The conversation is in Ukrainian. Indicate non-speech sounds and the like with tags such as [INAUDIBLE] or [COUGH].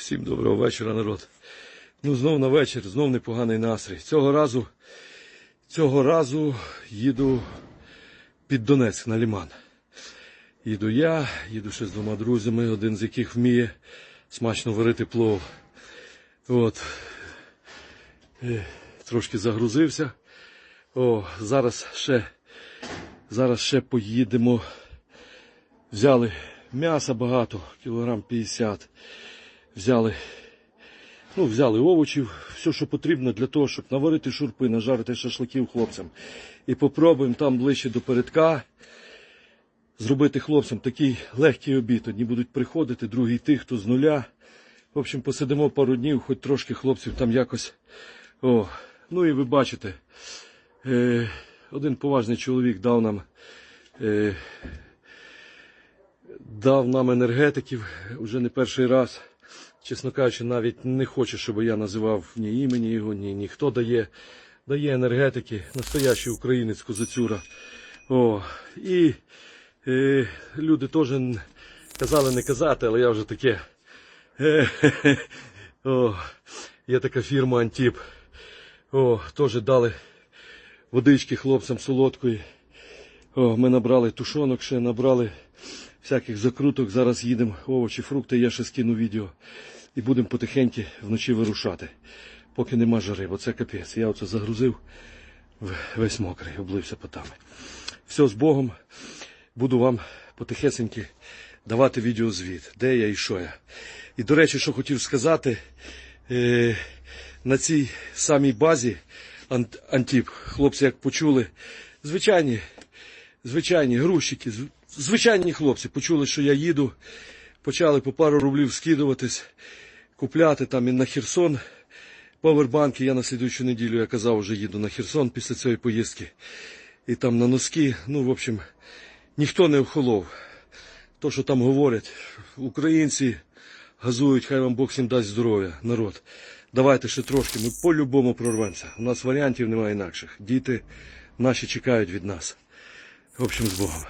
Всім доброго вечора, народ. Ну, знов на вечір, знов непоганий настрій. Цього разу, цього разу їду під Донецьк на Ліман. Їду я, їду ще з двома друзями, один з яких вміє смачно варити плов. От. Е, Трошки загрузився. О, зараз ще, зараз ще поїдемо. Взяли м'яса багато, кілограм 50. Взяли, ну, взяли овочів, все, що потрібно для того, щоб наварити шурпи, нажарити шашликів хлопцям. І попробуємо там ближче до передка зробити хлопцям такий легкий обід. Одні будуть приходити, другі йти, хто з нуля. В общем, посидимо пару днів, хоч трошки хлопців там якось. О, ну і ви бачите, е, один поважний чоловік дав нам. Е, дав нам енергетиків уже не перший раз. Чесно кажучи, навіть не хоче, щоб я називав ні імені його, ні, ні хто дає. Дає енергетики, настоящий українець козацюра. О, і е, люди теж казали не казати, але я вже таке. Е, [LAUGHS] о, є така фірма Антіп. О, теж дали водички хлопцям солодкої. О, ми набрали тушонок ще, набрали всяких закруток. Зараз їдемо овочі, фрукти, я ще скину відео. І будемо потихеньки вночі вирушати, поки нема жари, бо це капець. Я оце загрузив весь мокрий, облився потами. Все з Богом. Буду вам потихесеньки давати відеозвіт, де я і що я. І до речі, що хотів сказати, е, на цій самій базі Ант- Антіп, хлопці, як почули, звичайні звичайні грузчики, звичайні хлопці почули, що я їду, почали по пару рублів скидуватись, купляти там і на Херсон. Повербанки я на слідуючу неділю, я казав, вже їду на Херсон після цієї поїздки. І там на носки, ну, в общем, ніхто не охолов. То, що там говорять, українці газують, хай вам Бог всім дасть здоров'я, народ. Давайте ще трошки, ми по-любому прорвемося. У нас варіантів немає інакших. Діти наші чекають від нас. В общем, з Богом.